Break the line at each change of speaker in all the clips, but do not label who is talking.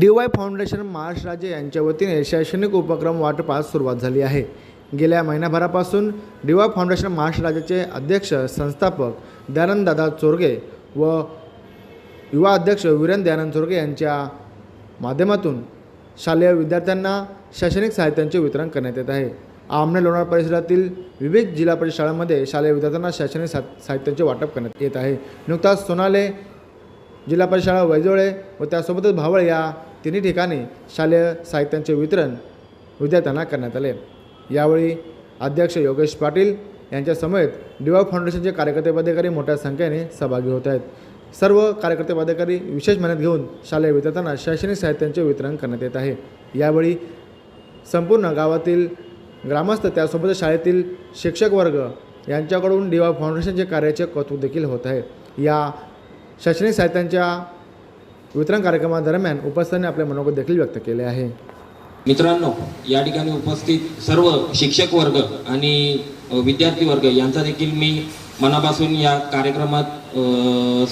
D Y foundation Maharashtra राज्य यांच्या वतीने शैक्षणिक उपक्रम वाटपास सुरुवात झाली आहे. गेल्या महिनाभरापासून डी वाय फाउंडेशन महाराष्ट्र राज्याचे अध्यक्ष संस्थापक दयानंद दादा चोरगे व युवा अध्यक्ष वीरेन दयानंद चोरगे यांच्या माध्यमातून शालेय विद्यार्थ्यांना शैक्षणिक साहित्यांचे वितरण करण्यात येत आहे. आमने लोणार परिसरातील विविध जिल्हा परिषद शाळांमध्ये शालेय विद्यार्थ्यांना शैक्षणिक सा साहित्यांचे वाटप करण्यात येत आहे. नुकताच सोनाले जिल्हा परिषद शाळा वैजोळे व त्यासोबतच भावळ या तिन्ही ठिकाणी शालेय साहित्यांचे वितरण विद्यार्थ्यांना करण्यात आले. यावेळी अध्यक्ष योगेश पाटील यांच्या समेत डिवा फाउंडेशनचे कार्यकर्ते पदाधिकारी मोठ्या संख्येने सहभागी होत आहेत. सर्व कार्यकर्ते पदाधिकारी विशेष मेहनत घेऊन शालेय विद्यार्थ्यांना शैक्षणिक साहित्यांचे वितरण करण्यात येत आहे. यावेळी संपूर्ण गावातील ग्रामस्थ त्यासोबतच शाळेतील शिक्षक वर्ग यांच्याकडून डिवा फाउंडेशनचे कार्याचे कौतुक देखील होत आहे. या शैक्षणिक साहित्यांच्या वितरण कार्यक्रमादरम्यान उपस्थितांनी आपले मनोगत देखील व्यक्त केले आहे.
मित्रांनो या ठिकाणी उपस्थित सर्व शिक्षक वर्ग आणि विद्यार्थी वर्ग यांचा देखील मी मनापासून या कार्यक्रमात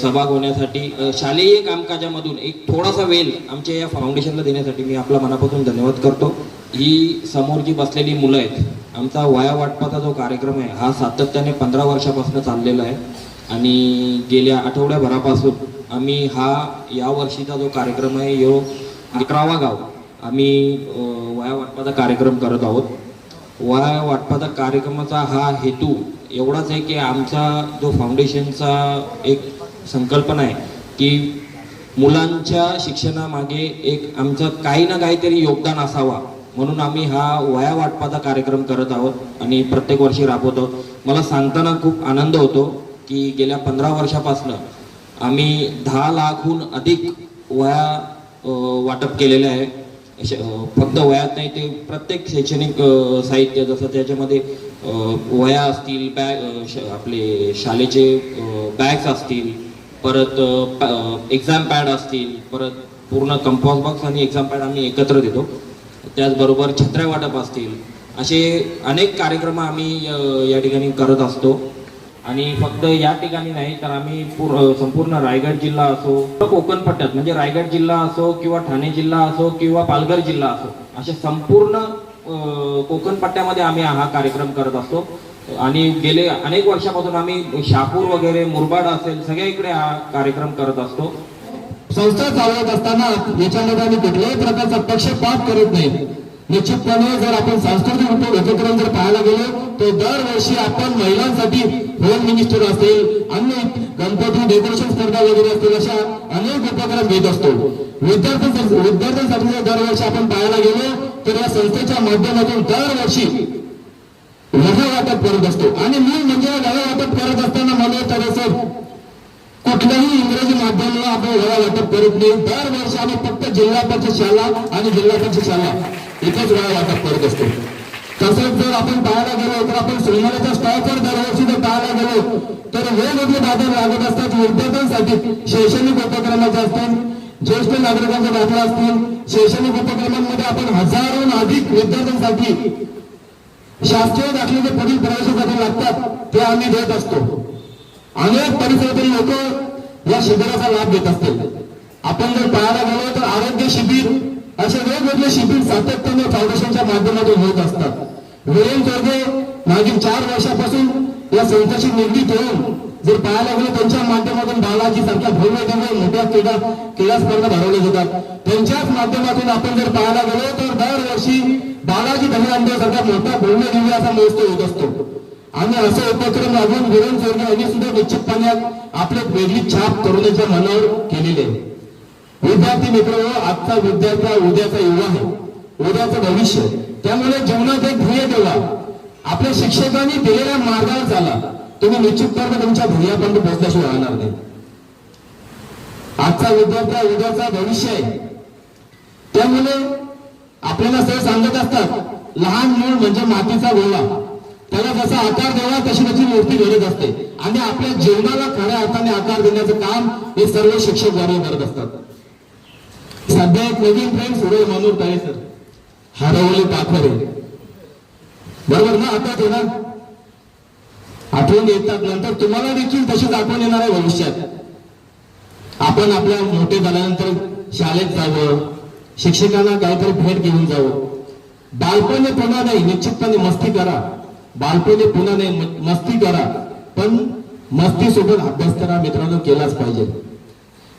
सहभाग होण्यासाठी शालेय कामकाजामधून एक थोडासा वेल आमच्या या फाउंडेशनला देण्यासाठी मी आपला मनापासून धन्यवाद करतो. ही समोर जी बसलेली मुलं आहेत. आमचा वाया वाटपाचा जो कार्यक्रम आहे हा सातत्याने पंधरा वर्षापासून चाललेला आहे. आणि गेल्या आठवड्याभरापासून आम्ही हा या वर्षीचा जो कार्यक्रम आहे यो अकरावा गाव आम्ही वया वाया वाटपाचा कार्यक्रम करत आहोत. वाया वाटपाचा कार्यक्रमाचा हा हेतू एवढाच आहे की आमचा जो फाउंडेशनचा एक संकल्पना आहे की मुलांच्या शिक्षणामागे एक आमचं काही ना काहीतरी योगदान असावा म्हणून आम्ही हा वया वाटपाचा कार्यक्रम करत आहोत आणि प्रत्येक वर्षी राबवतो. मला सांगताना खूप आनंद होतो. की गेल्या पंधरा वर्षापासनं आम्ही दहा लाखहून अधिक वया वाटप केलेलं आहे. श- फक्त वयात नाही ते प्रत्येक शैक्षणिक साहित्य जसं त्याच्यामध्ये वया असतील बॅग श- आपले शाळेचे बॅग्स असतील परत एक्झाम पॅड असतील परत पूर्ण कंपॉस बॉक्स आणि एक्झाम पॅड आम्ही एकत्र देतो. त्याचबरोबर छत्र्या वाटप असतील. असे अनेक कार्यक्रम आम्ही या ठिकाणी करत असतो. आणि फक्त या ठिकाणी नाही तर आम्ही संपूर्ण रायगड जिल्हा असो कोकण पट्ट्यात म्हणजे रायगड जिल्हा असो किंवा ठाणे जिल्हा असो किंवा पालघर जिल्हा असो अशा संपूर्ण कोकण पट्ट्यामध्ये आम्ही हा कार्यक्रम करत असतो. आणि गेले अनेक वर्षापासून आम्ही शापूर वगैरे मुरबाड असेल सगळ्या इकडे हा कार्यक्रम करत असतो.
संस्था चालवत असताना याच्यामध्ये आम्ही कुठल्याही प्रकारचा पक्षपात करत नाही. निश्चितपणे जर आपण सांस्कृतिक उद्योग उपक्रम जर पाहायला गेलो तर दरवर्षी आपण महिलांसाठी होम मिनिस्टर असेल अन्य गणपती डेकोरेशन स्पर्धा वगैरे असतील अशा अनेक उपक्रम घेत असतो. विद्यार्थ्यांसाठी विद्यार्थ्यांसाठी जर दरवर्षी आपण पाहायला गेलो तर या संस्थेच्या माध्यमातून दरवर्षी वह्या वाटप करत असतो. आणि मी म्हणजे वह्या वाटप करत असताना मला तर असं कुठल्याही इंग्रजी माध्यमाला आपण वह्या वाटप करत नाही. दरवर्षी आम्ही फक्त जिल्हा परिषद शाळा आणि जिल्हा परिषद शाळा. इथेच वह्या वाटप करत असतो तसंच जर आपण पाहायला गेलो तर आपण सोनाऱ्याच्या स्टॉकवर दरवर्षी जर पाहायला गेलो तर वेगवेगळे बाजार लागत असतात. विद्यार्थ्यांसाठी शैक्षणिक उपक्रमाचे असतील ज्येष्ठ नागरिकांचे दाखला असतील शैक्षणिक उपक्रमांमध्ये आपण हजारोहून अधिक विद्यार्थ्यांसाठी शास्त्रीय दाखले जे पुढील प्रवेशासाठी लागतात ते आम्ही देत असतो. अनेक परिसरातील लोक या शिबिराचा लाभ घेत असतील. आपण जर पाहायला गेलो तर आरोग्य शिबिर असे वेगवेगळे शिबिर सातत्याने फाउंडेशनच्या माध्यमातून होत असतात. वीरेन चौधे मागील चार वर्षापासून या संस्थेशी निगडीत होऊन जर पाहायला गेलो त्यांच्या माध्यमातून बालाजी सारख्या भव्य दिव्य मोठ्या क्रीडा क्रीडा स्पर्धा भरवल्या जातात. त्यांच्याच माध्यमातून आपण जर पाहायला गेलो तर दरवर्षी बालाजी धनरांदेव सारख्या मोठ्या भव्य दिव्य असा महोत्सव होत असतो. आणि असे उपक्रम राबवून वीरेन चौधरी यांनी सुद्धा निश्चितपणे आपली वेगळी छाप तरुणाच्या मनावर केलेली आहे. विद्यार्थी मित्र आजचा विद्यार्थी उद्याचा युवा आहे. उद्याचं भविष्य. त्यामुळे जीवनात एक ध्येय ठेवा. आपल्या शिक्षकांनी दिलेल्या मार्गावर चाला. तुम्ही निश्चितपणे तुमच्या ध्येयापर्यंत पोहोचल्याशिवाय राहणार नाही. आजचा विद्यार्थी उद्याचा भविष्य आहे. त्यामुळे आपल्याला सर सांगत असतात लहान मूळ म्हणजे मातीचा गोळा. त्याला जसा आकार द्यावा तशी त्याची मूर्ती घडत असते. आणि आपल्या जीवनाला खऱ्या अर्थाने आकार देण्याचं काम हे सर्व शिक्षक वर्ग करत असतात. सध्या एक नवीन फ्रेंड सुरेश मानूर ताळे सर हरवले पाखरे. बरोबर ना आता येणार आठवण येतात नंतर तुम्हाला देखील तशीच आठवण येणार आहे भविष्यात. आपण आपल्या मोठे झाल्यानंतर शाळेत जावं शिक्षकांना काहीतरी भेट घेऊन जावं. बालपणी पुन्हा नाही निश्चितपणे मस्ती करा. बालपणी पुन्हा नाही मस्ती करा. पण मस्ती सोबत अभ्यास करा मित्रांनो केलाच पाहिजे.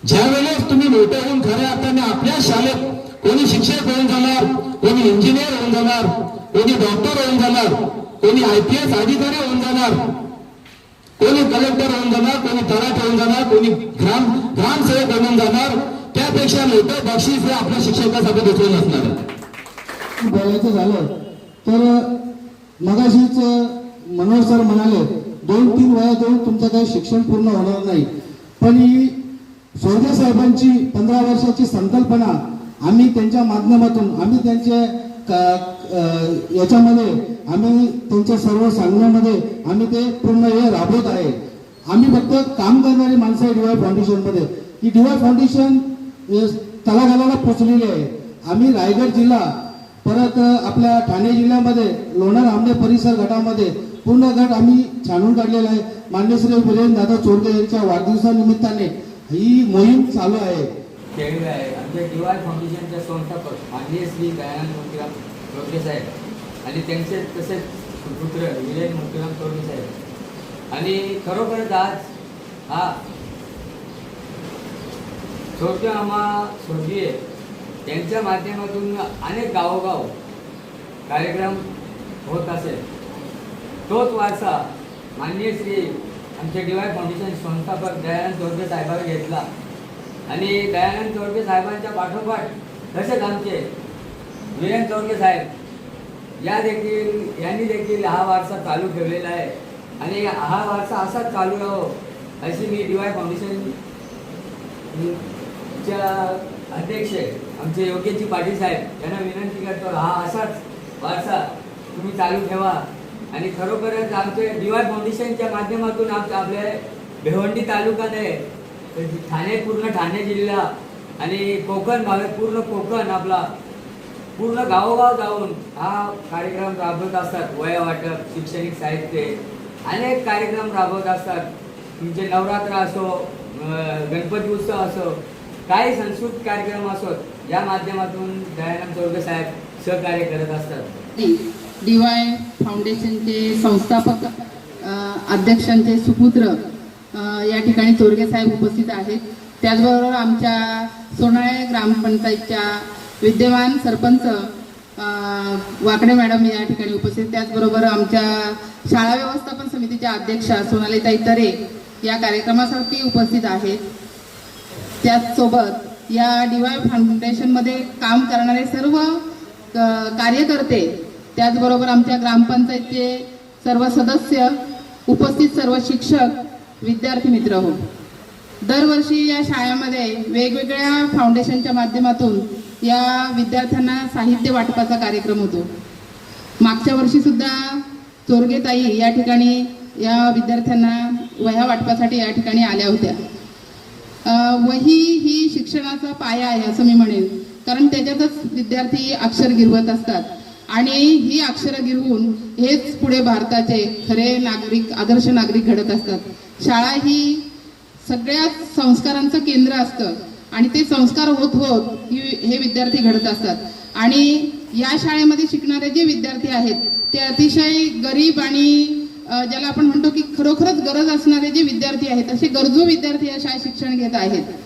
ज्या वेळेस तुम्ही मोठे होऊन खऱ्या अर्थाने आपल्या शाळेत कोणी शिक्षक होऊन जाणार कोणी इंजिनियर होऊन जाणार कोणी डॉक्टर होऊन जाणार कोणी आय पी एस अधिकारी होऊन जाणार कोणी कलेक्टर होऊन जाणार कोणी तलाट होऊन जाणार कोणी ग्राम ग्रामसेवक बनून जाणार त्यापेक्षा मोठं बक्षीस हे आपल्या शिक्षकासाठी दुसरं नसणार
बोलायचं झालं तर मगाशीच मनोहर सर म्हणाले दोन तीन वया देऊन तुमचं काही शिक्षण पूर्ण होणार नाही. पण ही स्वर्गीय साहेबांची पंधरा वर्षाची संकल्पना आम्ही त्यांच्या माध्यमातून आम्ही त्यांचे याच्यामध्ये आम्ही त्यांच्या सर्व सांगण्यामध्ये आम्ही ते पूर्ण हे राबवत आहे. आम्ही फक्त काम करणारी माणसं आहे डीवाय फाउंडेशनमध्ये ही डीवाय फाउंडेशन तलागाला पोचलेली आहे. आम्ही रायगड जिल्हा परत आपल्या ठाणे जिल्ह्यामध्ये लोणार आमने परिसर गटामध्ये पूर्ण गट आम्ही छानून काढलेला आहे. मान्य श्री दादा चोरगे यांच्या वाढदिवसानिमित्ताने ही मोहीम चालू आहे.
केलेलं आहे. आमच्या डीवाय फाउंडेशनच्या संस्थापक माननीय श्री दयानंद मोतीराम चौधरी साहेब आणि त्यांचे तसेच पुत्र विजय मोतीराम चौधरी साहेब. आणि खरोखरच आज हा स्वर्गीय आम्हा स्वर्गीय त्यांच्या माध्यमातून अनेक गावोगाव कार्यक्रम होत असेल. तोच वारसा माननीय श्री आमच्या डीवाय फाउंडेशन संस्थापक दयानंद चौधरी साहेबांनी घेतला. आणि दयानंद चौडके साहेबांच्या पाठोपाठ तसेच आमचे वीरेन चौडके साहेब या देखील यांनी देखील हा वारसा चालू ठेवलेला आहे. आणि हा वारसा असाच चालू राहो अशी मी डी वाय फाउंडेशन च्या अध्यक्ष आमचे योग्यजी पाटील साहेब यांना विनंती करतो हा असाच वारसा तुम्ही चालू ठेवा. आणि खरोखरच आमचे डीवाय फाउंडेशनच्या माध्यमातून आपले आपल्या भिवंडी तालुका आहे. ठाणे पूर्ण ठाणे जिल्हा आणि कोकण भाग पूर्ण कोकण आपला पूर्ण गावोगाव जाऊन हा कार्यक्रम राबवत असतात. वया वाटप शैक्षणिक साहित्य अनेक कार्यक्रम राबवत असतात. तुमचे नवरात्र असो गणपती उत्सव असो काही संस्कृत कार्यक्रम असोत या माध्यमातून दयानंद चौधरी साहेब सहकार्य करत असतात.
डी वाय फाउंडेशनचे संस्थापक अध्यक्षांचे सुपुत्र या ठिकाणी चोरगे साहेब उपस्थित आहेत. त्याचबरोबर आमच्या सोनाळे ग्रामपंचायतच्या विद्यमान सरपंच वाकडे मॅडम या ठिकाणी उपस्थित. त्याचबरोबर आमच्या शाळा व्यवस्थापन समितीच्या अध्यक्षा सोनालीताई तरे या कार्यक्रमासाठी उपस्थित आहेत. त्याचसोबत या डीवाय फाउंडेशनमध्ये काम करणारे सर्व कार्यकर्ते त्याचबरोबर आमच्या ग्रामपंचायतचे सर्व सदस्य उपस्थित सर्व शिक्षक विद्यार्थी मित्र हो. दरवर्षी या शाळेमध्ये वेगवेगळ्या फाउंडेशनच्या माध्यमातून या विद्यार्थ्यांना साहित्य वाटपाचा कार्यक्रम होतो. मागच्या वर्षीसुद्धा चोरगेताई या ठिकाणी या विद्यार्थ्यांना वह्या वाटपासाठी या ठिकाणी आल्या होत्या. वही ही शिक्षणाचा पाया आहे असं मी म्हणेन. कारण त्याच्यातच विद्यार्थी अक्षर गिरवत असतात. आणि ही अक्षरं गिरवून हेच पुढे भारताचे खरे नागरिक आदर्श नागरिक घडत असतात. शाळा ही सगळ्या संस्कारांचं केंद्र असतं आणि ते संस्कार होत होत ही- हे विद्यार्थी घडत असतात. आणि या शाळेमध्ये शिकणारे जे विद्यार्थी आहेत ते अतिशय गरीब आणि ज्याला आपण म्हणतो की खरोखरच गरज असणारे जे विद्यार्थी आहेत असे गरजू विद्यार्थी या शाळेत शिक्षण घेत आहेत.